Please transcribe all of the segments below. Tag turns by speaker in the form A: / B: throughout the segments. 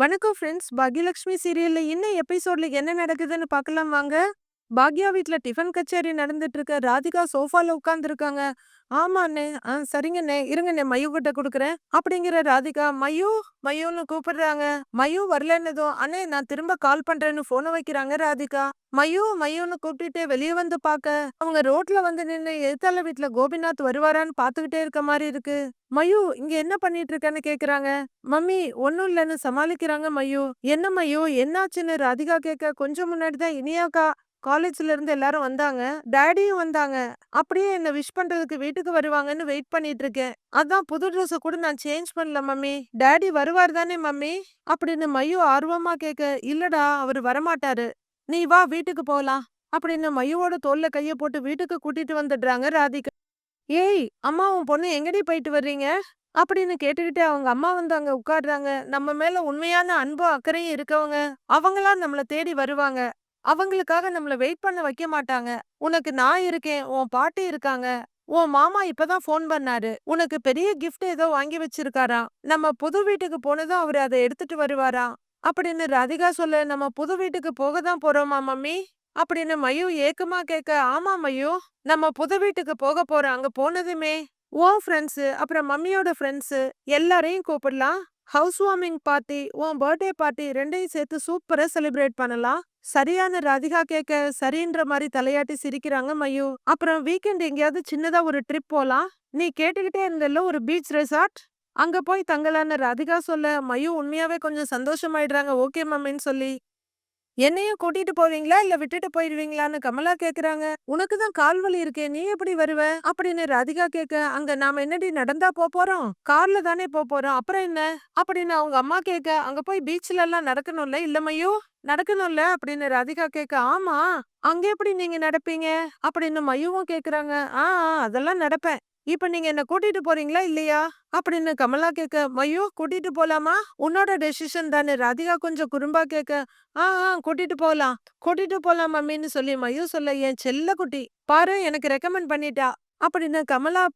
A: வணக்கம் ஃப்ரெண்ட்ஸ். பாக்யலட்சுமி சீரியல்ல இன்னும் எபிசோட்ல என்ன நடக்குதுன்னு பார்க்கலாம் வாங்க. பாக்யா வீட்ல டிஃபன் கச்சேரி நடந்துட்டு இருக்க ராதிகா சோஃபால உட்காந்துருக்காங்க ஆமாண்ணே ஆ சரிங்கண்ணே. இருங்கண்ணே மயூ கிட்ட குடுக்குறேன்." அப்படிங்கிற ராதிகா, "மயூ, மயூன்னு கூப்பிடுறாங்க." மயூ வரலன்னதும், "அண்ணே நான் திரும்ப கால் பண்றேன்னு" ஃபோன வைக்கிறாங்க ராதிகா. மயூ, மயூன்னு கூப்பிட்டுட்டு வெளிய வந்து பார்க்க அவங்க ரோட்ல வந்து நின்னு எழுத்தாளர் வீட்ல கோபிநாத் வருவாரான்னு பாத்துக்கிட்டே இருக்க மாதிரி இருக்கு. மையூ இங்க என்ன பண்ணிட்டு இருக்கேன்னு கேக்குறாங்க. மம்மி, ஒன்னும் இல்லன்னு சமாளிக்கிறாங்க மயூ. என்ன மயூ, என்னாச்சுன்னு ராதிகா கேக்க, கொஞ்சம் முன்னாடி தான் இனியாக்கா காலேஜ்ல இருந்து எல்லாரும் வந்தாங்க. டேடியும் வந்தாங்க. அப்படியே என்ன விஷ் பண்றதுக்கு வீட்டுக்கு வருவாங்கன்னு வெயிட் பண்ணிட்டு இருக்கேன். அதான் புது ட்ரெஸ் கூட நான் சேஞ்ச் பண்ணல மம்மி. டாடி வருவார் தானே மம்மி? அப்படின்னு மயூ ஆர்வமா கேக்க, இல்லடா அவரு வரமாட்டாரு. நீ வா வீட்டுக்கு போலாம். அப்படின்னு மயூவோட தோல்ல கைய போட்டு வீட்டுக்கு கூட்டிட்டு வந்துடுறாங்க ராதிகா. ஏய், அம்மா உன் பொண்ணு எங்கடி போயிட்டு வர்றீங்க? அப்படின்னு கேட்டுக்கிட்டு அவங்க அம்மா வந்து அங்க உட்கார்றாங்க. நம்ம மேல உண்மையான அன்பும் அக்கறையும் இருக்கவங்க, அவங்களா நம்மள தேடி வருவாங்க. அவங்களுக்காக நம்மள வெயிட் பண்ண வைக்க மாட்டாங்க. உனக்கு நான் இருக்கேன். உன் பாட்டி இருக்காங்க. உன் மாமா இப்பதான் ஃபோன் பண்ணாரு. உனக்கு பெரிய கிஃப்ட் ஏதோ வாங்கி வச்சிருக்காராம். நம்ம புது வீட்டுக்கு போனதும் அவர் அத எடுத்துட்டு வருவாராம். அப்படின்னு ராதிகா சொல்ல, நம்ம புது வீட்டுக்கு போக தான் போறோமா மம்மி? அப்படின்னு மயூ ஏக்கமா கேக்க, ஆமா மயூ. நம்ம புது வீட்டுக்கு போக போறோம். அங்க போனதுமே உன் ஃப்ரெண்ட்ஸு, அப்புறம் மம்மியோட ஃப்ரெண்ட்ஸு எல்லாரையும் கூப்பிடலாம். ஹவுஸ் வார்மிங் பார்ட்டி, உன் பர்த்டே பார்ட்டி ரெண்டையும் சேர்த்து சூப்பரா செலிப்ரேட் பண்ணலாம். சரியான ராதிகா கேக்க, சரின்ற மாதிரி தலையாட்டி சிரிக்கிறாங்க மயூ. அப்புறம் வீக்கெண்ட் எங்கேயாவது சின்னதா ஒரு ட்ரிப் போலாம். நீ கேட்டுக்கிட்டே இருந்தல்ல ஒரு பீச் ரெசார்ட். அங்க போய் தங்கலான்னு ராதிகா சொல்ல, மயூ உண்மையாவே கொஞ்சம் சந்தோஷமாயிடுறாங்க. ஓகே மம்மின்னு சொல்லி. என்னையும் கூட்டிட்டு போவீங்களா? இல்ல விட்டுட்டு போயிடுவீங்களான்னு கமலா கேக்குறாங்க. உனக்கு தான் கால் வலி இருக்கே. நீ எப்படி வருவ? அப்படின்னு ராதிகா கேக்க, அங்க நாம என்னடி நடந்தா போறோம் கார்ல தானே போறோம் அப்புறம் என்ன? அப்படின்னு அவங்க அம்மா கேக்க, அங்க போய் பீச்ல எல்லாம் நடக்கணும்ல இல்ல மையோ நடக்கணும்ல அப்படின்னு ராதிகா கேட்க ஆமா. அங்க எப்படி நீங்க நடப்பீங்க? அப்படின்னு மயூவும் கேக்குறாங்க. ஆ, ஆ அதெல்லாம் நடப்பேன். இப்ப நீங்க என்ன கூட்டிட்டு போறீங்களா இல்லையா? அப்படின்னு கமலா கேக்க, மயூ கூட்டிட்டு போலாமா? உன்னோட டெசிஷன் தானே ராதிகா கொஞ்சம் குறும்பா கேக்க, ஆ, ஆ கூட்டிட்டு போலாம். கூட்டிட்டு போலாம் மம்மின்னு சொல்லி மயூ சொல்ல, என் செல்ல குட்டி பாரு எனக்கு ரெக்கமெண்ட் பண்ணிட்டா. அப்படின்னு கமலா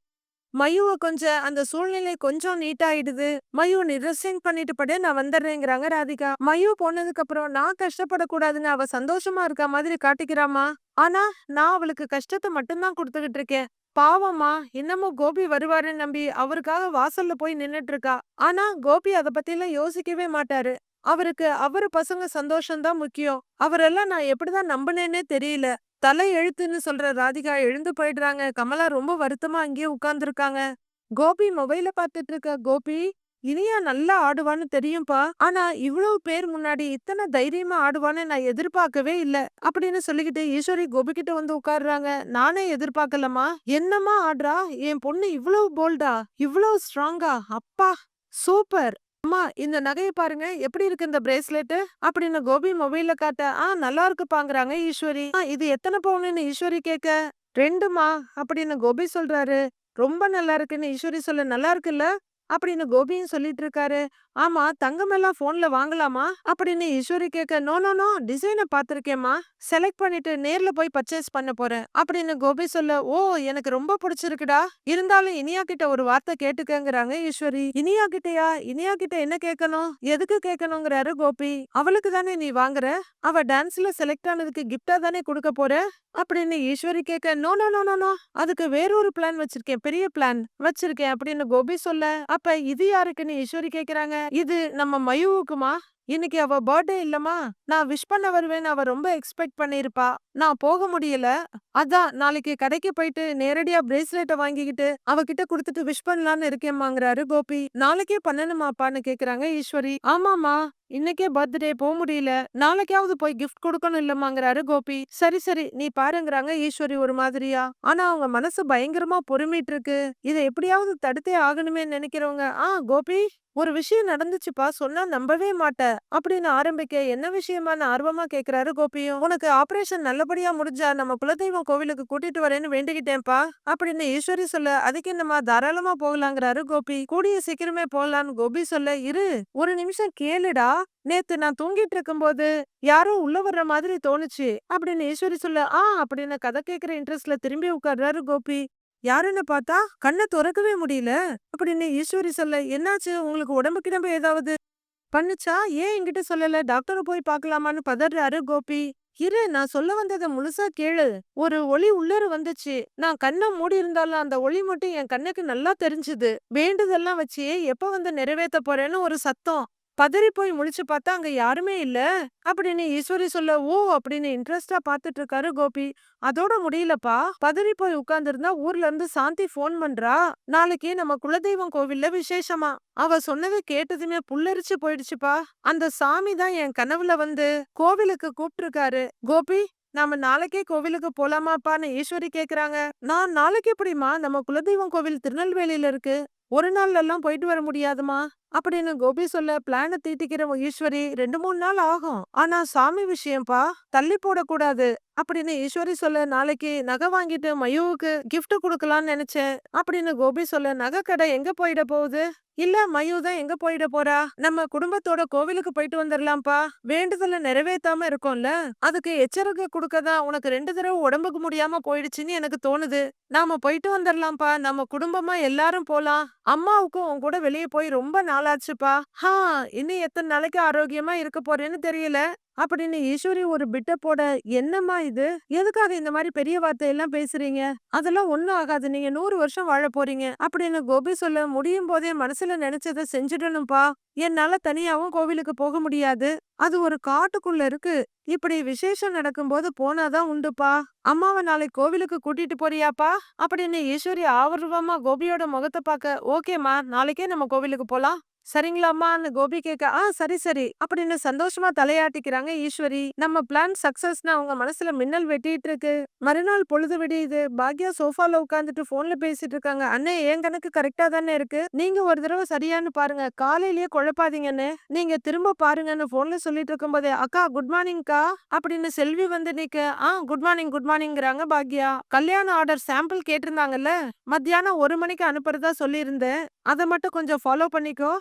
A: மயுவை கொஞ்சம் அந்த சூழ்நிலை கொஞ்சம் நீட்டாயிடுது. மயு நீ ரிசைன் பண்ணிட்டு படு நான் வந்துடுறேங்கிறாங்க ராதிகா. மயூ போனதுக்கு அப்புறம் நான் கஷ்டப்படக்கூடாதுன்னு அவ சந்தோஷமா இருக்க மாதிரி காட்டிக்கிறாமா. ஆனா நான் அவளுக்கு கஷ்டத்த மட்டும் தான் இருக்கேன். பாவம்மா இன்னமும் கோபி வருவாருன்னு நம்பி அவருக்காக வாசல்ல போய் நின்னுட்டு இருக்கா. ஆனா கோபி அத பத்திலாம் யோசிக்கவே மாட்டாரு. அவருக்கு அவரு பசங்க சந்தோஷம் தான் முக்கியம். அவரெல்லாம் நான் எப்படிதான் நம்புனேன்னே தெரியல. தலை எழுத்துன்னு சொல்ற ராதிகா எழுந்து போயிடுறாங்க. கமலா ரொம்ப வருத்தமா அங்கேயே உட்கார்ந்துருக்காங்க. கோபி மொபைல பார்த்துட்டு இருக்க கோபி, இனியா நல்லா ஆடுவான்னு தெரியும்பா. ஆனா இவ்வளவு பேர் முன்னாடி இத்தனை தைரியமா ஆடுவான்னு நான் எதிர்பார்க்கவே இல்ல. அப்படின்னு சொல்லிக்கிட்டு ஈஸ்வரி கோபி கிட்ட வந்து உட்கார்றாங்க. நானே எதிர்பார்க்கலம்மா. என்னம்மா ஆடுறா? என் பொண்ணு இவ்வளவு போல்டா? இவ்வளவு ஸ்ட்ராங்கா? அப்பா! சூப்பர்! அம்மா இந்த நகையை பாருங்க. எப்படி இருக்கு இந்த பிரேஸ்லெட்? அப்படின்னு கோபி மொபைல்ல காட்ட, ஆ நல்லா இருக்குப்பாங்கறாங்க ஈஸ்வரி. ஆ இது எத்தனை பவுன்னு ஈஸ்வரி கேக்க, ரெண்டுமா அப்படின்னு கோபி சொல்றாரு. ரொம்ப நல்லா இருக்குன்னு ஈஸ்வரி சொல்ல, நல்லா இருக்குல்ல? அப்படின்னு கோபியும் சொல்லிட்டு இருக்காரு. ஆமா தங்கமெல்லாம் ஃபோன்ல வாங்கலாமா? அப்படின்னு ஈஸ்வரி கேட்க நோ நோ நோ டிசைனை பார்த்துருக்கேம்மா செலக்ட் பண்ணிட்டு நேர்ல போய் பர்ச்சேஸ் பண்ண போறேன். அப்படின்னு கோபி சொல்ல, ஓ எனக்கு ரொம்ப பிடிச்சிருக்குடா. இருந்தாலும் இனியா கிட்ட ஒரு வார்த்தை கேட்டுக்கங்கிறாங்க ஈஸ்வரி. இனியா கிட்டயா? இனியா கிட்ட என்ன கேட்கணும்? எதுக்கு கேட்கணுங்கிறாரு கோபி. அவளுக்கு தானே நீ வாங்குற. அவ டான்ஸ்ல செலக்ட் ஆனதுக்கு கிஃப்டா தானே கொடுக்க போற? அப்படின்னு ஈஸ்வரி கேட்க no no no no no அதுக்கு வேறொரு பிளான் வச்சிருக்கேன். பெரிய பிளான் வச்சிருக்கேன் அப்படின்னு கோபி சொல்ல, அப்ப இது யாருக்குன்னு ஈஸ்வரி கேக்குறாங்க. இது நம்ம மயூவுக்குமா? இன்னைக்கு அவ பர்த்டே இல்லமா நான் விஷ் பண்ண வருவேன் அவ ரொம்ப எக்ஸ்பெக்ட் பண்ணிருப்பா. நான் போக முடியல. அதான் நாளைக்கு கடைக்கு போயிட்டு நேரடியா பிரேஸ்லெட்டை வாங்கிக்கிட்டு அவகிட்ட குடுத்துட்டு விஷ் பண்ணலான்னு இருக்கேம்மாங்கிறாரு கோபி. நாளைக்கே பண்ணணுமாப்பான்னு கேக்குறாங்க ஈஸ்வரி. ஆமாமா. இன்னைக்கே பர்த்டே போக முடியல. நாளைக்காவது போய் கிஃப்ட் கொடுக்கணும் இல்லம்மாங்கிறாரு கோபி. சரி சரி நீ பாருங்கறாங்க ஈஸ்வரி ஒரு மாதிரியா. ஆனா அவங்க மனசு பயங்கரமா பொறுமிட்டு இருக்கு. இத எப்படியாவது தடுத்தே ஆகணுமே நினைக்கிறவங்க, ஆ கோபி ஒரு விஷயம் நடந்துச்சுப்பா சொன்னா நம்பவே மாட்ட. அப்படின்னு ஆரம்பிக்க என்ன விஷயமான ஆர்வமா கேக்குறாரு கோபியும். உனக்கு ஆபரேஷன் நல்லபடியா முடிஞ்சா நம்ம குலதெய்வம் கோவிலுக்கு கூட்டிட்டு வரேன்னு வேண்டிக்கிட்டேன்ப்பா. அப்படின்னு ஈஸ்வரி சொல்ல, அதுக்கு என்னமா தாராளமா போகலாங்கிறாரு கோபி. கூடிய சீக்கிரமே போகலான்னு கோபி சொல்ல, இரு ஒரு நிமிஷம் கேளுடா. நேத்து நான் தூங்கிட்டு இருக்கும்போது யாரோ உள்ள வர்ற மாதிரி தோணுச்சு. அப்படின்னு ஈஸ்வரி சொல்ல, ஆ அப்படின்னு கதை கேக்குற இன்ட்ரெஸ்ட்ல திரும்பி உட்கார்றாரு கோபி. யாருன்னு பார்த்தா கண்ண திறக்கவே முடியல. அப்படின்னு ஈஸ்வரி சொல்ல, என்னாச்சு? உங்களுக்கு உடம்பு கிடம்பு ஏதாவது பண்ணுச்சா? ஏன் என்கிட்ட சொல்லல? டாக்டரை போய் பார்க்கலாமான்னு பதறாரு கோபி. இரு நான் சொல்ல வந்ததை முழுசா கேளு. ஒரு ஒளி உள்ளர வந்துச்சு. நான் கண்ணை மூடி இருந்தாலும் அந்த ஒளி மட்டும் என் கண்ணுக்கு நல்லா தெரிஞ்சுது. வேண்டுதெல்லாம் வச்சு எப்ப வந்து நிறைவேத்த போறேன்னு ஒரு சத்தம். பதறி போய் முழிச்சு பார்த்தா அங்க யாருமே இல்ல. அப்படின்னு ஈஸ்வரி சொல்ல ஓ! அப்படின்னு இன்ட்ரெஸ்டா பாத்துட்டு இருக்காரு கோபி. அதோட முடியலப்பா. பதறி போய் உட்கார்ந்திருந்தா ஊர்ல இருந்து சாந்தி ஃபோன் பண்றா? நாளைக்கு நம்ம குலதெய்வம் கோவில்ல விசேஷமா? அவ சொன்னதை கேட்டதுமே புல்லரிச்சு போயிடுச்சுப்பா. அந்த சாமி தான் என் கனவுல வந்து கோவிலுக்கு கூப்பிட்டிருக்காரு. கோபி நாம நாளைக்கே கோவிலுக்கு போலாமாப்பான்னு ஈஸ்வரி கேக்குறாங்க. நான் நாளைக்கு எப்படிமா நம்ம குலதெய்வம் கோவில் திருநெல்வேலியில இருக்கு? ஒரு நாள்ல எல்லாம் போயிட்டு வர முடியாதுமா? அப்படின்னு கோபி சொல்ல பிளான தீட்டிக்கிற ஈஸ்வரி ரெண்டு மூணு நாள் ஆகும். ஆனா சாமி விஷயம்ப்பா தள்ளி போடக்கூடாது. அப்படின்னு ஈஸ்வரி சொல்ல நாளைக்கு நகை வாங்கிட்டு மயூவுக்கு கிஃப்ட் கொடுக்கலாம்னு நினைச்சேன் அப்படின்னு கோபி சொல்ல நகை கடை எங்க போயிட போகுது? இல்ல மயு தான் எங்க போயிட போறா? நம்ம குடும்பத்தோட கோவிலுக்கு போயிட்டு வந்துடலாம்ப்பா வேண்டுதல நிறைவேத்தாம இருக்கோம்ல. அதுக்கு எச்சரிக்கை கொடுக்கதான் உனக்கு ரெண்டு தடவை உடம்புக்கு முடியாம போயிடுச்சுன்னு எனக்கு தோணுது. நாம போயிட்டு வந்துடலாம்ப்பா நம்ம குடும்பமா எல்லாரும் போலாம். அம்மாவுக்கும் உன் கூட வெளியே போய் ரொம்ப நாளாச்சுப்பா. ஹா இன்னும் எத்தனை நாளைக்கு ஆரோக்கியமா இருக்க போறேன்னு தெரியல. அப்படின்னு ஈஸ்வரி ஒரு பிட்ட போட என்னம்மா இது? எதுக்காக இந்த மாதிரி பெரிய வார்த்தையெல்லாம் பேசுறீங்க? அதெல்லாம் ஒண்ணும் ஆகாது. நீங்க நூறு வருஷம் வாழ போறீங்க. அப்படின்னு கோபி சொல்ல முடியும் போதே மனசுல நினைச்சதை செஞ்சிடணும்பா. என்னால தனியாவும் கோவிலுக்கு போக முடியாது. அது ஒரு காட்டுக்குள்ள இருக்கு. இப்படி விசேஷம் நடக்கும்போது போனாதான் உண்டுப்பா. அம்மாவை நாளைக்கு கோவிலுக்கு கூட்டிட்டு போறியாப்பா? அப்படின்னு ஈஸ்வரி ஆர்வமா கோபியோட முகத்தை பார்க்க ஓகேம்மா. நாளைக்கே நம்ம கோவிலுக்கு போலாம். சரிங்களாம்மான்னு கோபி கேட்க ஆ சரி சரி அப்படின்னு சந்தோஷமா தலையாட்டிக்கிறாங்க ஈஸ்வரி. நம்ம பிளான் சக்சஸ்னு அவங்க மனசுல மின்னல் வெட்டிட்டு இருக்கு மறுநாள் பொழுது விடியுது. பாக்யா சோஃபால உட்காந்துட்டு போன்ல பேசிட்டு இருக்காங்க. அண்ணே என் கணக்கு கரெக்டா தானே இருக்கு? நீங்க ஒரு தடவை சரியான்னு பாருங்க. காலையிலேயே குழப்பாதீங்கன்னு. நீங்க திரும்ப பாருங்கன்னு போன்ல சொல்லிட்டு இருக்கும்போதே அக்கா குட் மார்னிங்க்கா அப்படின்னு செல்வி வந்து நிக்க ஆ குட் மார்னிங் குட் மார்னிங்கிறாங்க பாக்யா. கல்யாண ஆர்டர் சாம்பிள் கேட்டிருந்தாங்கல்ல? மத்தியானம் ஒரு மணிக்கு அனுப்புறதா சொல்லியிருந்தேன். அதை மட்டும் கொஞ்சம் ஃபாலோ பண்ணிக்கோ.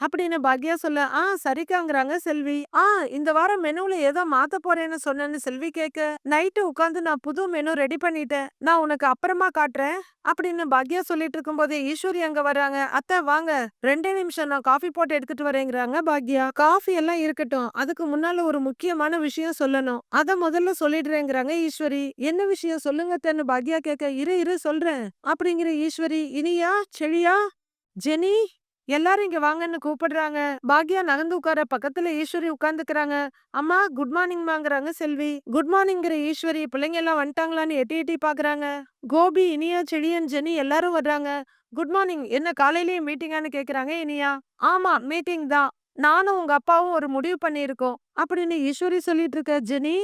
A: அப்படின்னு பாக்யா சொல்ல ஆ சரிக்காங்கிறாங்க செல்வி. ஆ இந்த வாரம் மெனுல ஏதோ மாத்த போறேன்னு சொன்னேன்னு செல்வி கேட்க நைட்டு உட்காந்து நான் புது மெனு ரெடி பண்ணிட்டேன். நான் உனக்கு அப்புறமா காட்டுறேன். அப்படின்னு பாக்யா சொல்லிட்டு இருக்கும்போதே ஈஸ்வரி அங்க வராங்க. அத்தை வாங்க. ரெண்டே நிமிஷம் நான் காஃபி போட்டு எடுத்துட்டு வரேங்கிறாங்க பாக்யா காஃபி எல்லாம் இருக்கட்டும். அதுக்கு முன்னால ஒரு முக்கியமான விஷயம் சொல்லணும். அத முதல்ல சொல்லிடுறேங்கிறாங்க ஈஸ்வரி. என்ன விஷயம் சொல்லுங்க தென்னு பாக்யா கேட்க இரு இரு சொல்றேன். அப்படிங்கிற ஈஸ்வரி இனியா? செழியா? ஜெனி? எல்லாரும் இங்க வாங்கன்னு கூப்பிடுறாங்க. பாக்யா நகர்ந்து உட்கார பக்கத்துல ஈஸ்வரி உட்கார்ந்துக்கிறாங்க. அம்மா குட் மார்னிங்மாங்கிறாங்க செல்வி. குட் மார்னிங்கிற ஈஸ்வரி பிள்ளைங்க எல்லாம் வந்துட்டாங்களான்னு எட்டி எட்டி பாக்குறாங்க. கோபி இனியா செழியன் ஜெனி எல்லாரும் வர்றாங்க. குட் மார்னிங் என்ன காலையிலேயே மீட்டிங்கான்னு கேக்குறாங்க இனியா. ஆமா மீட்டிங் தான். நானும் உங்க அப்பாவும் ஒரு முடிவு பண்ணியிருக்கோம். அப்படின்னு ஈஸ்வரி சொல்லிட்டு இருக்க ஜெனி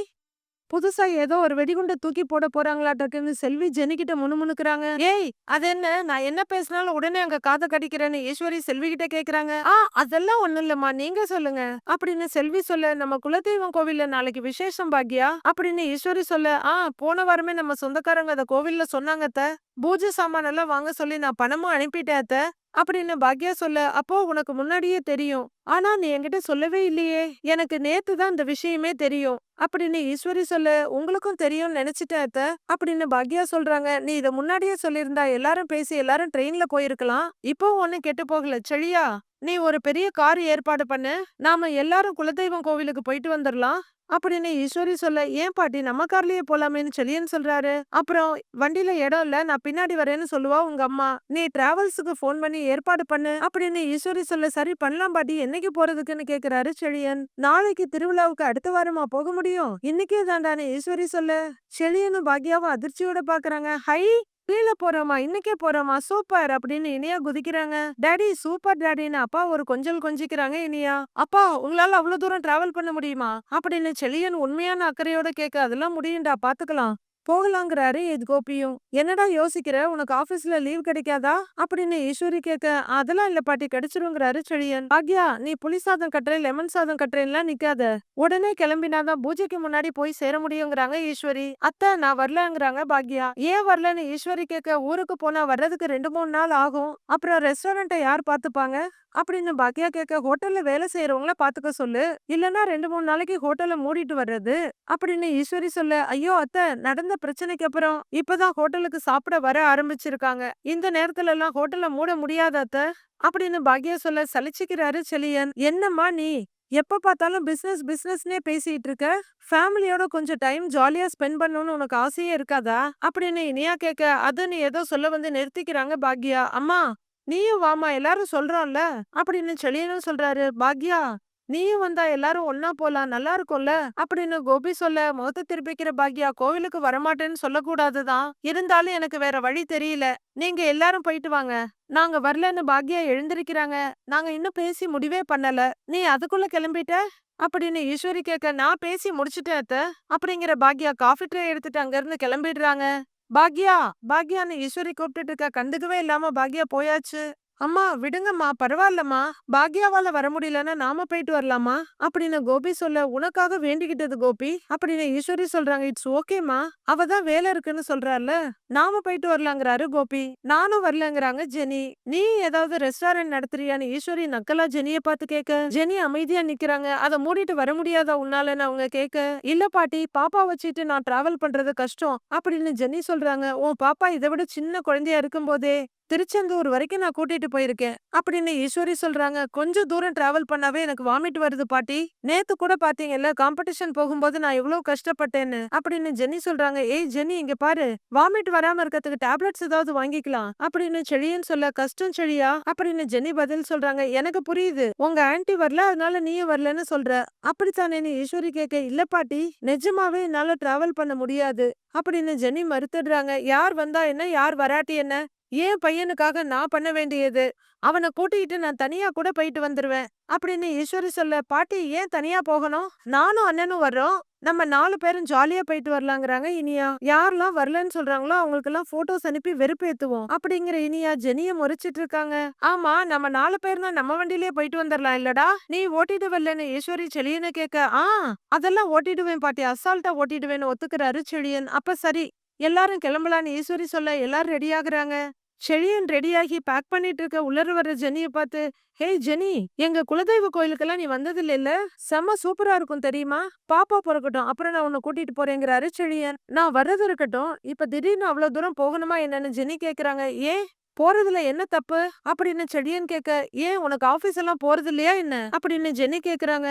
A: புதுசா ஏதோ ஒரு வெடிகுண்டை தூக்கி போட போறாங்களாட்டக்குன்னு செல்வி ஜெனிகிட்ட முணுமுணுக்குறாங்க. ஏய் அது என்ன? நான் என்ன பேசினாலும் உடனே அங்க காதை கடிக்கிறேன்னு ஈஸ்வரி செல்வி கிட்ட கேக்குறாங்க. ஆ அதெல்லாம் ஒண்ணு இல்லம்மா. நீங்க சொல்லுங்க. அப்படின்னு செல்வி சொல்ல நம்ம குலதெய்வம் கோவில்ல நாளைக்கு விசேஷம் பாக்கியா? அப்படின்னு ஈஸ்வரி சொல்ல ஆ போன வாரமே நம்ம சொந்தக்காரங்க அத கோவில்ல சொன்னாங்கத்த பூஜை சாமான் எல்லாம் வாங்க சொல்லி நான் பணமும் அனுப்பிட்டேன் அப்படின்னு பாக்யா சொல்ல அப்போ உனக்கு முன்னாடியே தெரியும். ஆனா நீ என்கிட்ட சொல்லவே இல்லையே. எனக்கு நேத்து தான் இந்த விஷயமே தெரியும். அப்படின்னு ஈஸ்வரி சொல்ல உங்களுக்கும் தெரியும்னு நினைச்சிட்டேன் அத்தை. அப்படின்னு பாக்யா சொல்றாங்க நீ இத முன்னாடியே சொல்லியிருந்தா எல்லாரும் பேசி எல்லாரும் ட்ரெயின்ல போயிருக்கலாம். இப்போ ஒன்னும் கெட்டு போகல. செழியா நீ ஒரு பெரிய கார் ஏற்பாடு பண்ணு. நாம எல்லாரும் குலதெய்வம் கோவிலுக்கு போயிட்டு வந்துடலாம் அப்படின்னு ஈஸ்வரி சொல்ல ஏன் பாட்டி நம்ம கார்லயே போலாமேன்னு செழியன் சொல்றாரு. அப்புறம் வண்டியில இடம் இல்ல நான் பின்னாடி வரேன்னு சொல்லுவா உங்க அம்மா. நீ டிராவல்ஸுக்கு ஃபோன் பண்ணி ஏற்பாடு பண்ணு அப்படின்னு ஈஸ்வரி சொல்ல சரி பண்ணலாம் பாட்டி. என்னைக்கு போறதுக்குன்னு கேக்குறாரு செழியன் நாளைக்கு திருவிழாவுக்கு அடுத்த வாரமா போக முடியும். இன்னைக்கே தாண்டானே ஈஸ்வரி சொல்ல செழியனும் பாக்யாவும் அதிர்ச்சியோட பாக்குறாங்க. ஹை! கீழே போறோமா? இன்னைக்கே போறோமா? சூப்பர்! அப்படின்னு இனியா குதிக்கிறாங்க. டேடி சூப்பர் டேடின்னு அப்பா ஒரு கொஞ்சல் கொஞ்சிக்கிறாங்க இனியா. அப்பா உங்களால அவ்வளவு தூரம் டிராவல் பண்ண முடியுமா? அப்படின்னு செழியன் உண்மையான அக்கறையோட கேட்க அதெல்லாம் முடியும்டா பாத்துக்கலாம். போகலாங்கிறாரு இது கோபியும். என்னடா யோசிக்கிற? உனக்கு ஆபீஸ்ல லீவ் கிடைக்காதா? அப்படின்னு ஈஸ்வரி கேட்க அதெல்லாம் இல்ல பாட்டி கிடைச்சிருங்கிறாரு செழியன். பாக்யா நீ புளி சாதம் கட்டுற லெமன் சாதம் கட்டுறேன்லாம் நிக்காத. உடனே கிளம்பினாதான் பூஜைக்கு முன்னாடி போய் சேர முடியுங்கிறாங்க ஈஸ்வரி. அத்தை நான் வரலங்கிறாங்க பாக்யா. ஏன் வரலன்னு ஈஸ்வரி கேட்க ஊருக்கு போனா வர்றதுக்கு ரெண்டு மூணு நாள் ஆகும். அப்புறம் ரெஸ்டாரண்ட்டை யார் பார்த்துப்பாங்க? அப்படின்னு பாக்கியா கேட்க ஹோட்டல்ல வேலை செய்யறவங்கள பாத்துக்க சொல்லு. இல்லனா ரெண்டு மூணு நாளைக்கு ஹோட்டல்ல மூடிட்டு வர்றது. அப்படின்னு ஈஸ்வரி சொல்ல ஐயோ அத்தை நடந்த பிரச்சனைக்கு அப்புறம் இப்பதான் ஹோட்டலுக்கு சாப்பிட வர ஆரம்பிச்சிருக்காங்க. இந்த நேரத்துல எல்லாம் ஹோட்டல்ல மூட முடியாத அத்தை. அப்படின்னு பாக்யா சொல்ல சலிச்சுக்கிறாரு செலியன். என்னம்மா நீ? எப்ப பார்த்தாலும் பிசினஸ் பிசினஸ்னே பேசிட்டு இருக்க? ஃபேமிலியோட கொஞ்சம் டைம் ஜாலியா ஸ்பெண்ட் பண்ணணும்னு உனக்கு ஆசையே இருக்காதா? அப்படின்னு இனியா கேட்க அது நீ ஏதோ சொல்ல வந்து நிறுத்திக்கிறாங்க பாக்யா அம்மா நீயும் வாமா எல்லாரும் சொல்றோம்ல? அப்படின்னு செழியனும் சொல்றாரு பாக்யா நீயும் வந்தா எல்லாரும் ஒன்னா போலாம் நல்லா இருக்கும்ல? அப்படின்னு கோபி சொல்ல முகத்தை திருப்பிக்கிற பாக்யா கோவிலுக்கு வரமாட்டேன்னு சொல்லக்கூடாதுதான் இருந்தாலும் எனக்கு வேற வழி தெரியல. நீங்க எல்லாரும் போயிட்டு வாங்க. நாங்க வரலன்னு பாக்யா எழுந்திருக்கிறாங்க. நாங்க இன்னும் பேசி முடிவே பண்ணல. நீ அதுக்குள்ள கிளம்பிட்ட? அப்படின்னு ஈஸ்வரி கேட்க நான் பேசி முடிச்சுட்டேன் அத்த. அப்படிங்கிற பாக்யா காஃபி ட்ரே எடுத்துட்டு அங்க இருந்து கிளம்பிடுறாங்க. பாக்யா பாக்யான்னு ஈஸ்வரி கூப்பிட்டுட்டு இருக்கா கண்டுக்கவே இல்லாம பாக்யா போயாச்சு. அம்மா விடுங்கம்மா பரவாயில்லம்மா. பாக்யாவால வர முடியலன்னா நாம போயிட்டு வரலாமா? அப்படின்னு கோபி சொல்ல உனக்காக வேண்டிக்கிட்டது கோபி அப்படின்னு ஈஸ்வரி சொல்றாங்க. இட்ஸ் ஓகேமா அவ தான் வேலை இருக்குன்னு சொல்றாருல நாம போயிட்டு வரலாங்கிறாரு கோபி. நானும் வரலங்கிறாங்க ஜெனி. நீ ஏதாவது ரெஸ்டாரண்ட் நடத்துறியான்னு ஈஸ்வரி நக்கலா ஜெனிய பார்த்து கேட்க ஜெனி அமைதியா நிக்கிறாங்க. அதை மூடிட்டு வர முடியாதா உன்னாலன்னு அவங்க கேட்க இல்ல பாட்டி பாப்பா வச்சுட்டு நான் டிராவல் பண்றது கஷ்டம் அப்படின்னு ஜெனி சொல்றாங்க. உன் பாப்பா இதை விட சின்ன குழந்தையா இருக்கும் போதே திருச்செந்தூர் வரைக்கும் நான் கூட்டிட்டு போயிருக்கேன் அப்படின்னு ஈஸ்வரி சொல்றாங்க. கொஞ்சம் தூரம் டிராவல் பண்ணாவே எனக்கு வாமிட் வருது பாட்டி. நேத்து கூட பாத்தீங்கல்ல காம்படிஷன் போகும்போது நான் எவ்வளவு கஷ்டப்பட்டேன்னு அப்படின்னு ஜெனி சொல்றாங்க. ஏய் ஜெனி இங்க பாரு. வாமிட் வராம இருக்கிறதுக்கு டேப்லெட்ஸ் ஏதாவது வாங்கிக்கலாம் அப்படின்னு செழியன் சொல்ல. கஷ்டம் செழியா? அப்படின்னு ஜெனி பதில் சொல்றாங்க. எனக்கு புரியுது. உங்க ஆன்டி வரல அதனால நீயும் வரலன்னு சொல்ற. அப்படித்தானே? ஈஸ்வரி கேட்க. இல்ல பாட்டி. நிஜமாவே என்னால டிராவல் பண்ண முடியாது அப்படின்னு ஜெனி மறுத்துடுறாங்க. யார் வந்தா என்ன? யார் வராட்டி என்ன? ஏன் பையனுக்காக நான் பண்ண வேண்டியது? அவனை கூட்டிகிட்டு நான் தனியா கூட போயிட்டு வந்துருவேன். அப்படின்னு ஈஸ்வரி சொல்ல பாட்டி ஏன் தனியா போகணும்? நானும் அண்ணனும் வர்றோம். நம்ம நாலு பேரும் ஜாலியா போயிட்டு வரலாங்கிறாங்க இனியா. யாரெல்லாம் வரலன்னு சொல்றாங்களோ அவங்களுக்கு எல்லாம் போட்டோஸ் அனுப்பி வெறுப்பேத்துவோம் அப்படிங்கிற இனியா ஜெனிய முறைச்சிட்டு இருக்காங்க. ஆமா நம்ம நாலு பேர்னா நம்ம வண்டியிலே போயிட்டு வந்துடலாம் இல்லடா. நீ ஓட்டிட்டு வரலன்னு ஈஸ்வரி செழியனை கேட்க ஆ அதெல்லாம் ஓட்டிடுவேன் பாட்டி. அசால்ட்டா ஓட்டிடுவேன்னு ஒத்துக்கிறாரு செழியன் அப்ப சரி எல்லாரும் கிளம்பலான்னு ஈஸ்வரி சொல்ல எல்லாரும் ரெடி ஆகுறாங்க. செழியன் ரெடியாகி பேக் பண்ணிட்டு இருக்க உள்ளர வர்ற ஜெனிய பார்த்து ஹே ஜெனி எங்க குலதெய்வ கோயிலுக்கெல்லாம் நீ வந்தது இல்ல? செம்ம சூப்பரா இருக்கும் தெரியுமா? பாப்பா பிறக்கட்டும் அப்புறம் நான் உன்னை கூட்டிட்டு போறேங்கிறாரு செழியன். நான் வர்றது இருக்கட்டும் இப்ப திடீர்னு அவ்வளவு தூரம் போகணுமா என்னன்னு ஜெனி கேக்குறாங்க. ஏன்? போறதுல என்ன தப்பு? அப்படின்னு செடியன் கேட்க ஏன் உனக்கு ஆபீஸ் எல்லாம் போறது இல்லையா என்ன? அப்படின்னு ஜெனி கேக்குறாங்க.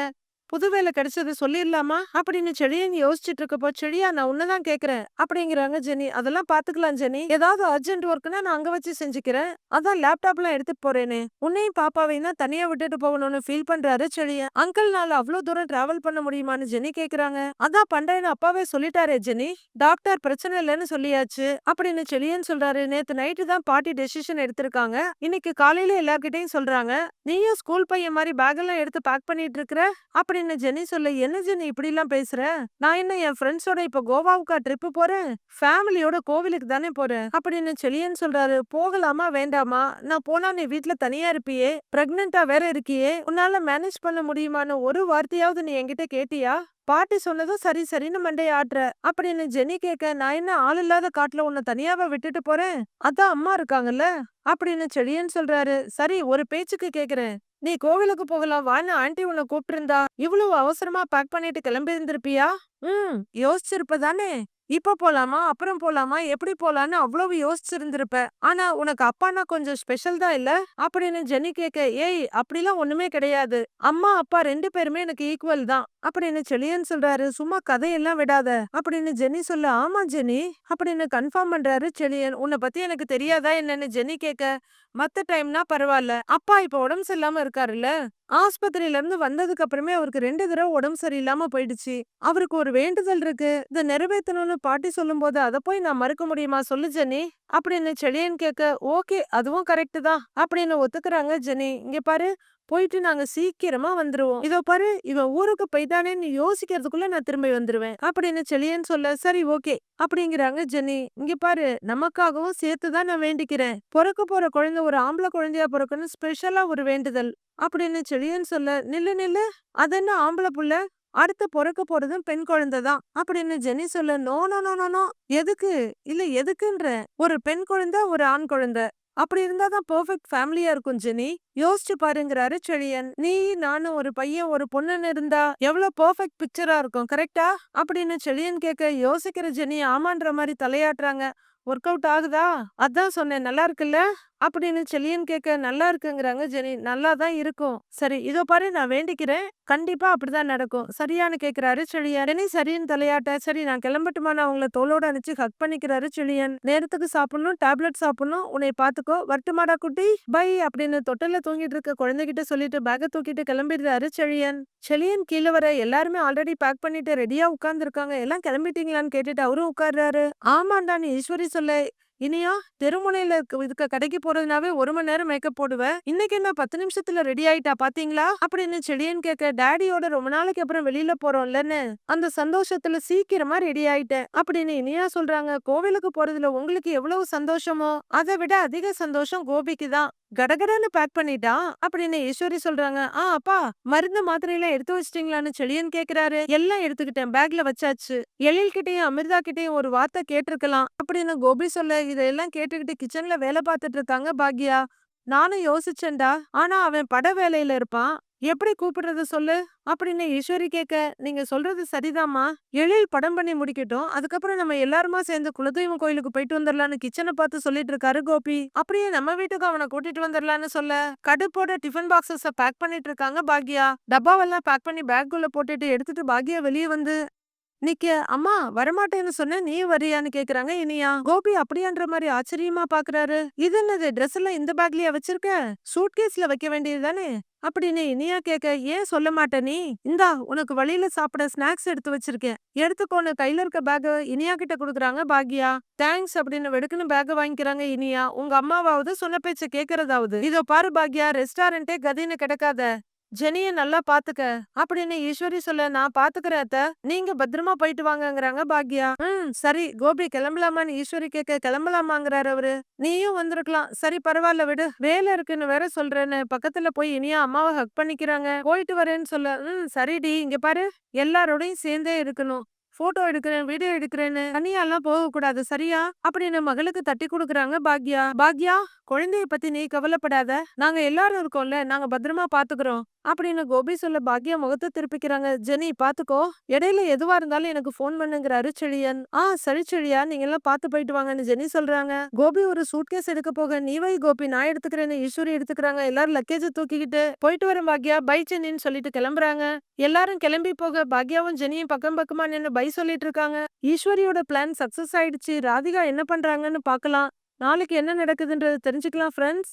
A: புது வேலை கிடைச்சது சொல்லிடலாமா? அப்படின்னு செடியன் யோசிச்சுட்டு இருக்கப்போ செடியா நான் உன்னதான் கேக்குறேன் அப்படிங்கிறாங்க ஜெனி. அதெல்லாம் பாத்துக்கலாம் ஜெனி. ஏதாவது அர்ஜென்ட் ஒர்க்னா நான் அங்க வச்சு செஞ்சுக்கிறேன். அதான் லேப்டாப்லாம் எடுத்துட்டு போறேனே உன்னையும் பாப்பாவையும் தான் தனியா விட்டுட்டு போகணும்னு ஃபீல் பண்றாரு செடியன் அங்கிள் நாள் அவ்வளவு தூரம் டிராவல் பண்ண முடியுமான்னு ஜெனி கேக்குறாங்க. அதான் பண்றேன்னு அப்பாவே சொல்லிட்டாரே ஜெனி. டாக்டர் பிரச்சனை இல்லைன்னு சொல்லியாச்சு. அப்படின்னு செலியன் சொல்றாரு. நேத்து நைட்டு தான் பாட்டி டெசிஷன் எடுத்திருக்காங்க. இன்னைக்கு காலையில எல்லார்கிட்டையும் சொல்றாங்க. நீயும் ஸ்கூல் பையன் மாதிரி பேக் எல்லாம் எடுத்து பேக் பண்ணிட்டு இருக்கிற? அப்படி அப்படின்னு ஜெனி சொல்ல. என்ன ஜெனி இப்படி எல்லாம் பேசுற? நான் என்ன என் ஃப்ரெண்ட்ஸோட இப்ப கோவாவுக்கா ட்ரிப் போறேன்? ஃபேமிலியோட கோவிலுக்கு தானே போறேன்? அப்படின்னு செலியன் சொல்றாரு. போகலாமா? வேண்டாமா? நான் போனா நீ வீட்டுல தனியா இருப்பியே? பிரெக்னெண்டா வேற இருக்கியே? உன்னால மேனேஜ் பண்ண முடியுமான்னு ஒரு வார்த்தையாவது நீ என்கிட்ட கேட்டியா? பாட்டி சொன்னதும் சரி சரின்னு மண்டைய ஆட்டுற. அப்படின்னு ஜெனி கேட்க நான் என்ன ஆள் இல்லாத காட்டுல உன்னை தனியாவ விட்டுட்டு போறேன்? அதான் அம்மா இருக்காங்கல்ல? அப்படின்னு செழியன் சொல்றாரு. சரி ஒரு பேச்சுக்கு கேக்குறேன். நீ கோவிலுக்கு போகலாம் வான்னு ஆண்டி உன்னை கூப்பிட்டிருந்தா இவ்வளவு அவசரமா பேக் பண்ணிட்டு கிளம்பி இருந்திருப்பியா? ம் யோசிச்சிருப்பதானே? இப்ப போலாமா? அப்புறம் போலாமா? எப்படி போலான்னு அவ்வளவு யோசிச்சிருந்திருப்ப. ஆனா உனக்கு அப்பானா கொஞ்சம் ஸ்பெஷல் தான் இல்ல? அப்படின்னு ஜெனி கேட்க ஏய் அப்படிலாம் ஒண்ணுமே கிடையாது. அம்மா அப்பா ரெண்டு பேருமே எனக்கு ஈக்குவல் தான். அப்படின்னு செலியன் சொல்றாரு சும்மா கதையெல்லாம் விடாத. அப்படின்னு ஜெனி சொல்ல ஆமா ஜெனி. அப்படின்னு கன்ஃபார்ம் பண்றாரு செலியன் உன்னை பத்தி எனக்கு தெரியாதா என்னன்னு? ஜெனி கேட்க மத்த டைம்னா பரவாயில்ல. அப்பா இப்ப உடம்பு சரியில்லாம இருக்காருல்ல? ஆஸ்பத்திரியில இருந்து வந்ததுக்கு அப்புறமே அவருக்கு ரெண்டு தடவை உடம்பு சரியில்லாம போயிடுச்சு. அவருக்கு ஒரு வேண்டுதல் இருக்கு. இத நிறைவேற்றணும்னு பாட்டி சொல்லும் போது அதை போய் நான் மறுக்க முடியுமா சொல்லு ஜெனி. அப்படின்னு செழியன் கேட்க ஓகே அதுவும் கரெக்ட் தான். அப்படின்னு ஒத்துக்கிறாங்க ஜெனி. இங்க பாரு போயிட்டு நாங்க சீக்கிரமா வந்துருவோம். இதோ பாரு இவன் ஊருக்கு போய்தானேன்னு யோசிக்கிறதுக்குள்ள நான் திரும்பி வந்துருவேன். அப்படின்னு செழியன் சொல்ல சரி ஓகே. அப்படிங்கிறாங்க ஜெனி இங்க பாரு நமக்காகவும் சேர்த்துதான் நான் வேண்டிக்கிறேன். பிறக்க போற குழந்தை ஒரு ஆம்பளை குழந்தையா பிறக்கணும் ஸ்பெஷலா ஒரு வேண்டுதல். அப்படின்னு செழியன் சொல்ல நில்லு நில்லு. அதென்ன ஆம்பளை புள்ள? அடுத்து பிறக்க போறதும் பெண் குழந்தை தான். அப்படின்னு ஜெனி சொல்ல நோ நோ நோ நோ. எதுக்கு? இல்ல எதுக்குன்ற? ஒரு பெண் குழந்தை ஒரு ஆண் குழந்தை. அப்படி இருந்தா தான் பெர்ஃபெக்ட் ஃபேமிலியா இருக்கும் ஜெனி. யோசிச்சு பாருங்கிறாரு செழியன். நீ நானும் ஒரு பையன் ஒரு பொண்ணுன்னு இருந்தா எவ்வளவு பெர்ஃபெக்ட் பிக்சரா இருக்கும் கரெக்டா அப்படின்னு செழியன் கேட்க யோசிக்கிற ஜெனி ஆமான்ற மாதிரி தலையாட்டுறாங்க. ஒர்க் அவுட் ஆகுதா? அதான் சொன்னேன். நல்லா இருக்குல்ல? அப்படின்னு செல்லியன் கேட்க நல்லா இருக்குங்கிறாங்க ஜெனி நல்லா தான் இருக்கும். சரி இதோ பாரு நான் வேண்டிக்கிறேன். கண்டிப்பா அப்படிதான் நடக்கும். சரியான்னு கேட்கிறாரு செழியன் ஜெனி சரின்னு தலையாட்ட சரி நான் கிளம்பட்டுமா? நான் உங்களை தோலோட அனுப்பிச்சு ஹக் பண்ணிக்கிறாரு செழியன் நேரத்துக்கு சாப்பிடணும் டேப்லெட் சாப்பிடணும். உன்னை பாத்துக்கோ வரட்டுமாடா குட்டி? பை அப்படின்னு தொட்டில தூங்கிட்டு இருக்க குழந்தைகிட்ட சொல்லிட்டு பேக்கை தூக்கிட்டு கிளம்பிடுறாரு செழியன் செழியன் கீழே வர எல்லாருமே ஆல்ரெடி பேக் பண்ணிட்டு ரெடியா உட்கார்ந்து இருக்காங்க எல்லாம் கிளம்பிட்டீங்களான்னு கேட்டுட்டு அவரும் உட்கார்றாரு. ஆமாண்டான்னு ஈஸ்வரி சொல்ல இனியா தெருமுனையில இருக்க இதுக்கு கடைக்கு போறதுனாவே ஒரு மணி நேரம் மேக்கப் போடுவேன். இன்னைக்கு என்ன பத்து நிமிஷத்துல ரெடி ஆயிட்டா பாத்தீங்களா? அப்படின்னு செடியன் கேட்க டேடியோட ரொம்ப நாளைக்கு அப்புறம் வெளியில போறோம்லன்னு அந்த சந்தோஷத்துல சீக்கிரமா ரெடி ஆயிட்டேன் அப்படின்னு இனியா சொல்றாங்க. கோவிலுக்கு போறதுல உங்களுக்கு எவ்வளவு சந்தோஷமோ அதை விட அதிக சந்தோஷம் கோபிக்கு தான். கடகடன்னு பேக் பண்ணிட்டான் அப்படின்னு ஈஸ்வரி சொல்றாங்க ஆ அப்பா மருந்து மாத்திரை எல்லாம் எடுத்து வச்சிட்டீங்களான்னு செழியன் கேக்குறாரு. எல்லாம் எடுத்துக்கிட்டேன் பேக்ல வச்சாச்சு. எழில் கிட்டயும் அமிர்தா கிட்டயும் ஒரு வார்த்தை கேட்டிருக்கலாம். அப்படின்னு கோபி சொல்ல இதெல்லாம் கேட்டுக்கிட்டு கிச்சன்ல வேலை பார்த்துட்டு இருக்காங்க பாக்யா. நானும் யோசிச்சேன்டா. ஆனா அவன் பட வேலையில இருப்பான். எப்படி கூப்பிடுறது சொல்லு? அப்படின்னு ஈஸ்வரி கேட்க நீங்க சொல்றது சரிதாம்மா. எழில் படம் பண்ணி முடிக்கட்டும். அதுக்கப்புறம் நம்ம எல்லாருமா சேர்ந்து குலதெய்வம் கோயிலுக்கு போயிட்டு வந்துடலாம்னு கிச்சனை பார்த்து சொல்லிட்டு இருக்காரு கோபி. அப்படியே நம்ம வீட்டுக்கு அவனை கூட்டிட்டு வந்துடலாம்னு சொல்ல கடுப்போட டிஃபன் பாக்ஸஸ பேக் பண்ணிட்டு இருக்காங்க பாக்யா. டப்பாவெல்லாம் பேக் பண்ணி பேக்குள்ள போட்டுட்டு எடுத்துட்டு பாக்யா வெளியே வந்து. நிக்க அம்மா வரமாட்டேன்னு சொன்ன நீ வரியான்னு கேக்குறாங்க இனியா. கோபி அப்படியான்ற மாதிரி ஆச்சரியமா பாக்குறாரு. இது என்னது ட்ரெஸ் எல்லாம் இந்த பேக்லயா வச்சிருக்க? சூட்கேஸ்ல வைக்க வேண்டியது தானே? அப்படின்னு இனியா கேட்க ஏன் சொல்ல மாட்ட நீ? இந்தா உனக்கு வழியில சாப்பிட ஸ்நாக்ஸ் எடுத்து வச்சிருக்கேன். எடுத்துக்கோன்னு கையில இருக்க பேக இனியா கிட்ட குடுக்குறாங்க பாக்யா. தேங்க்ஸ் அப்படின்னு வெடுக்குன்னு பேக வாங்கிக்கிறாங்க இனியா. உங்க அம்மாவாவது சொன்ன பேச்ச கேக்குறதாவது. இதோ பாரு பாக்யா ரெஸ்டாரண்டே கதின்னு கிடக்காத. ஜெனிய நல்லா பாத்துக்க அப்படின்னு ஈஸ்வரி சொல்ல நான் பாத்துக்கிறேன் அத்த நீங்க பத்திரமா போயிட்டு வாங்கங்கிறாங்க பாக்யா. ம் சரி கோபி கிளம்பலாமான்னு ஈஸ்வரி கேட்க கிளம்பலாமாங்கிறாரு அவரு. நீயும் வந்திருக்கலாம். சரி பரவாயில்ல விடு. வேலை இருக்குன்னு வேற சொல்றேன்னு பக்கத்துல போய் இனியா அம்மாவை ஹக் பண்ணிக்கிறாங்க. போயிட்டு வரேன்னு சொல்ல ம் சரிடி இங்க பாரு. எல்லாரோடையும் சேர்ந்தே இருக்கணும். போட்டோ எடுக்கிறேன் வீடியோ எடுக்கிறேன்னு தனியாலாம் போக கூடாது சரியா அப்படின்னு மகளுக்கு தட்டி கொடுக்குறாங்க பாக்யா. பாக்யா குழந்தைய பத்தி நீ கவலைப்படாத. நாங்க எல்லாரும் இருக்கோம்ல நாங்க பத்திரமா பாத்துக்கிறோம். அப்படின்னு கோபி சொல்ல பாக்யா முகத்தை திருப்பிக்கிறாங்க. ஜெனி பாத்துக்கோ. இடையில எதுவா இருந்தாலும் எனக்கு போன் பண்ணுங்கிறாரு செழியன் ஆ சரி செழியா நீங்க எல்லாம் பாத்து போயிட்டு வாங்கன்னு ஜெனி சொல்றாங்க. கோபி ஒரு சூட்கேஸ் எடுக்க போக நீ வை கோபி நான் எடுத்துக்கிறேன்னு ஈஸ்வரி எடுத்துக்கிறாங்க. எல்லாரும் லக்கேஜ் தூக்கிக்கிட்டு போயிட்டு வரேன் பாக்யா பை ஜெனின்னு சொல்லிட்டு கிளம்புறாங்க. எல்லாரும் கிளம்பி போக பாக்யாவும் ஜெனியும் பக்கம் பக்கமா நின்று பை பை சொல்லிட்டு இருக்காங்க ஈஸ்வரியோட பிளான் சக்சஸ் ஆயிடுச்சு. ராதிகா என்ன பண்றாங்கன்னு பார்க்கலாம். நாளைக்கு என்ன நடக்குதுன்றது தெரிஞ்சுக்கலாம் ஃப்ரெண்ட்ஸ்